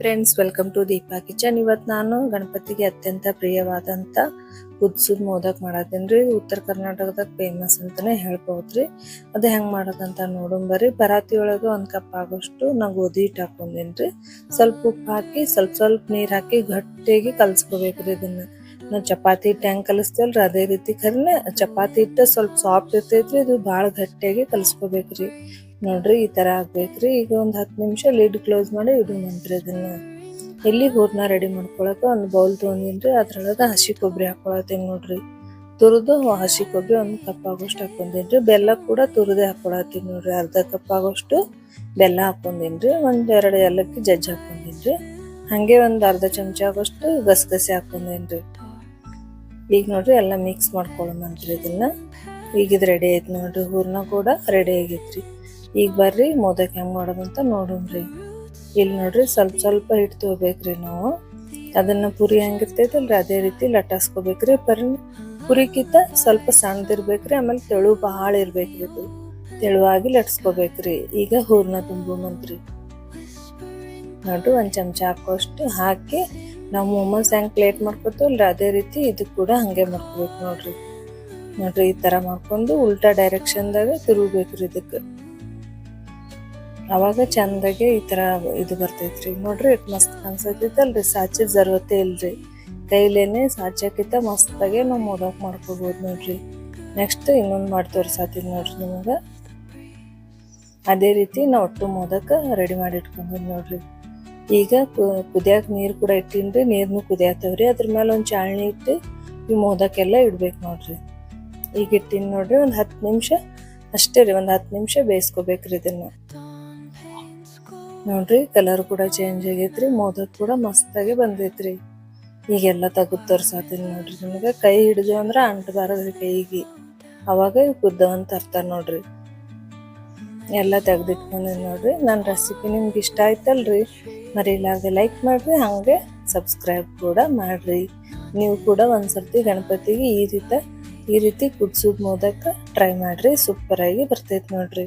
Friends welcome to Deepa kitchen ಇವತ್ತು ನಾನು ಗಣಪತಿಗೆ ಅತ್ಯಂತ ಪ್ರಿಯವಾದಂಥ ಹುದ್ಸುದ್ ಮೋದಕ್ ಮಾಡತ್ತೀನಿ ಉತ್ತರ ಕರ್ನಾಟಕದಾಗ ಫೇಮಸ್ ಅಂತಾನೆ ಹೇಳ್ಬೋದ್ರಿ. ಅದು ಹೆಂಗ್ ಮಾಡೋದಂತ ನೋಡೋಣ ಬರಾತಿ ಒಳಗೆ ಒಂದ್ ಕಪ್ ಆಗೋಷ್ಟು ನಾ ಗೋಧಿ ಹಿಟ್ಟು ಹಾಕೊಂಡೇನ್ರಿ ಸ್ವಲ್ಪ ಉಪ್ಪು ಹಾಕಿ, ಸ್ವಲ್ಪ ಸ್ವಲ್ಪ ನೀರ್ ಹಾಕಿ ಗಟ್ಟಿಯಾಗಿ ಕಲ್ಸ್ಕೊಬೇಕ್ರಿ ಇದನ್ನ. ನಾವು ಚಪಾತಿ ಹಿಟ್ಟು ಹೆಂಗ್ ಕಲಿಸ್ತೇವಲ್ರಿ? ಅದೇ ರೀತಿ ಖರೇನೆ ಚಪಾತಿ ಹಿಟ್ಟು ಸ್ವಲ್ಪ ಸಾಫ್ಟ್ ಇರ್ತೈತ್ರಿ. ಇದು ಭಾಳ ಗಟ್ಟಿಯಾಗಿ ಕಲ್ಸ್ಕೊಬೇಕ್ರಿ. ನೋಡ್ರಿ, ಈ ತರ ಆಗ್ಬೇಕ್ರಿ. ಈಗ ಒಂದ್ ಹತ್ತು ನಿಮಿಷ ಲಿಡ್ ಕ್ಲೋಸ್ ಮಾಡಿ ಇಡೋಣಂತ್ರಿ ಇದನ್ನ ಎಲ್ಲಿ ಹೂರ್ನ ರೆಡಿ ಮಾಡ್ಕೊಳಕ ಒಂದು ಬೌಲ್ ತೊಗೊಂಡಿನ್ರಿ, ಅದ್ರೊಳಗ ಹಸಿ ಕೊಬ್ಬರಿ ಹಾಕೊಳತ್ತೀನಿ ನೋಡ್ರಿ. ತುರಿದು ಹಸಿ ಕೊಬ್ಬರಿ ಒಂದು ಕಪ್ ಆಗೋಷ್ಟು ಹಾಕೊಂಡೇನ್ರಿ. ಬೆಲ್ಲ ಕೂಡ ತುರಿದೇ ಹಾಕೊಳತ್ತೀನಿ ನೋಡ್ರಿ. ಅರ್ಧ ಕಪ್ ಆಗೋಷ್ಟು ಬೆಲ್ಲ ಹಾಕೊಂಡೇನ್ರಿ. ಒಂದ್ ಎರಡು ಏಲಕ್ಕಿ ಜಜ್ಜಿ ಹಾಕೊಂಡಿನ್ರಿ. ಹಂಗೆ ಒಂದ್ ಅರ್ಧ ಚಮಚ ಆಗೋಷ್ಟು ಗಸಗಸೆ ಹಾಕೊಂಡೇನ್ರಿ. ಈಗ ನೋಡ್ರಿ, ಎಲ್ಲ ಮಿಕ್ಸ್ ಮಾಡ್ಕೊಳ್ಳೋಣಂತ್ರಿ ಇದನ್ನ. ಈಗ ಇದು ರೆಡಿ ಆಯ್ತು ನೋಡ್ರಿ. ಹೂರ್ನ ಕೂಡ ರೆಡಿ ಆಗೈತ್ರಿ. ಈಗ ಬರ್ರಿ, ಮೋದಕ್ ಹೆಂಗೆ ಮಾಡೋದಂತ ನೋಡೋಣ್ರಿ ಇಲ್ಲಿ ನೋಡ್ರಿ, ಸ್ವಲ್ಪ ಸ್ವಲ್ಪ ಹಿಟ್ಟು ತಗೋಬೇಕ್ರಿ ನಾವು. ಅದನ್ನ ಪುರಿ ಹೆಂಗಿರ್ತೈತಲ್ರಿ, ಅದೇ ರೀತಿ ಲಟಾಸ್ಕೋಬೇಕ್ರಿ ಪರಿ, ಪುರಿಕಿಂತ ಸ್ವಲ್ಪ ಸಣ್ಣದಿರ್ಬೇಕ್ರಿ, ಆಮೇಲೆ ತೆಳು ಬಹಳ ಇರ್ಬೇಕ್ರಿ ಇದು. ತೆಳುವಾಗಿ ಲಟ್ಸ್ಕೋಬೇಕ್ರಿ. ಈಗ ಹೂರ್ನ ತುಂಬುಮಂತ್ರಿ ನೋಡ್ರಿ, ಒಂದು ಚಮಚ ಹಾಕೋಷ್ಟು ಹಾಕಿ ನಾವು ಮೊಮೋಸ್ ಹೆಂಗ್ ಪ್ಲೇಟ್ ಮಾಡ್ಕೋತೀವಲ್ರಿ, ಅದೇ ರೀತಿ ಇದು ಕೂಡ ಹಂಗೆ ಮಾಡ್ಕೋಬೇಕು ನೋಡ್ರಿ. ನೋಡ್ರಿ, ಈ ತರ ಮಾಡ್ಕೊಂಡು ಉಲ್ಟಾ ಡೈರೆಕ್ಷನ್ದಾಗ ತಿರುಗ್ಬೇಕ್ರಿ ಇದಕ್ಕೆ. ಅವಾಗ ಚಂದಾಗೆ ಈ ತರ ಇದು ಬರ್ತೈತ್ರಿ. ನೋಡ್ರಿ ಮಸ್ತ್ ಕಾಣಿಸ್ತೈತಲ್ರಿ ಸಾಚಿ ಜರ್ವತೆ ಇಲ್ರಿ. ಕೈಲೇನೆ ಸಾಚಕ್ಕಿಂತ ಮಸ್ತಾಗೆ ನಾವು ಮೋದಕ್ ಮಾಡ್ಕೋಬಹುದು ನೋಡ್ರಿ. ನೆಕ್ಸ್ಟ್ ಇನ್ನೊಂದು ಮಾಡಿ ತೋರ್ಸಾತೀನಿ ನೋಡ್ರಿ ನಿಮಗೆ. ಅದೇ ರೀತಿ ನಾ ಒಟ್ಟು ಮೋದಕ ರೆಡಿ ಮಾಡಿ ಇಟ್ಕೊಂಡ್ರಿ ನೋಡ್ರಿ. ಈಗ ಕುದಿಯಾಕ ನೀರು ಕೂಡ ಇಟ್ಟಿನ್ರಿ. ನೀರ್ನು ಕುದಿಯಾತವ್ರಿ ಅದ್ರ ಮೇಲೆ ಒಂದು ಚಾಳಣಿ ಇಟ್ಟು ಈ ಮೋದಕ್ಕೆಲ್ಲ ಇಡ್ಬೇಕು ನೋಡ್ರಿ. ಈಗ ಇಟ್ಟಿನ್ ನೋಡ್ರಿ ಒಂದು ಹತ್ತು ನಿಮಿಷ. ಅಷ್ಟೇ ರೀ, ಒಂದು ಹತ್ತು ನಿಮಿಷ ಬೇಯಿಸ್ಕೋಬೇಕ್ರಿ ಇದನ್ನ. ನೋಡ್ರಿ ಕಲರ್ ಕೂಡ ಚೇಂಜ್ ಆಗೈತ್ರಿ, ಮೋದಕ್ ಕೂಡ ಮಸ್ತಾಗಿ ಬಂದೈತ್ರಿ. ಈಗೆಲ್ಲ ತಗದ್ ತೋರ್ಸಾತೀನಿ ನೋಡ್ರಿ ನಿಮಗೆ. ಕೈ ಹಿಡಿದು ಅಂದ್ರ ಅಂಟಬಾರದ್ರಿ ಕೈಗೆ. ಅವಾಗ ಕುದ್ದವಂತ ಅರ್ಥ ನೋಡ್ರಿ. ಎಲ್ಲ ತೆಗ್ದಿಟ್ಕೊಂಡಿ ನೋಡ್ರಿ. ನನ್ನ ರೆಸಿಪಿ ನಿಮ್ಗೆ ಇಷ್ಟ ಆಯ್ತಲ್ರಿ, ಮರಿಲಾರ್ದೆ ಲೈಕ್ ಮಾಡ್ರಿ, ಹಂಗೆ ಸಬ್ಸ್ಕ್ರೈಬ್ ಕೂಡ ಮಾಡ್ರಿ. ನೀವು ಕೂಡ ಒಂದ್ಸರ್ತಿ ಗಣಪತಿಗೆ ಈ ರೀತಿ ಈ ರೀತಿ ಕುದ್ಸುದ್ ಮೋದಕ ಟ್ರೈ ಮಾಡ್ರಿ ಸೂಪರ್ ಆಗಿ ಬರ್ತೈತಿ ನೋಡ್ರಿ.